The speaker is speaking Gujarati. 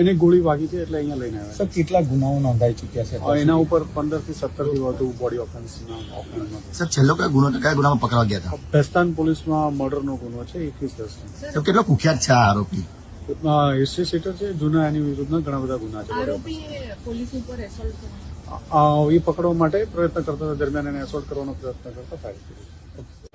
એને ગોળી વાગી છે એટલે અહીંયા લઈને આવ્યા સર કેટલા ગુનાઓ નોંધાઈ ચૂક્યા છે? એના ઉપર પંદરથી સત્તરથી વધુ બોડી ઓફેન્સ સર છેલ્લો કયો ગુનો કયા ગુનામાં પકડવા ગયા હતા? ભેસ્તાન પોલીસમાં મર્ડરનો ગુનો છે એકવીસ દસ તો કેટલો કુખ્યાત છે આ આરોપી? હિસ્ટ્રી સીટર છે જૂના એની વિરુદ્ધના ઘણા બધા ગુના છે. આરોપીએ પોલીસ ઉપર એસોલ્ટ એ પકડવા માટે પ્રયત્ન કરતા હતા દરમિયાન એને એસોલ્ટ કરવાનો પ્રયત્ન કરતા ફાયર કર્યું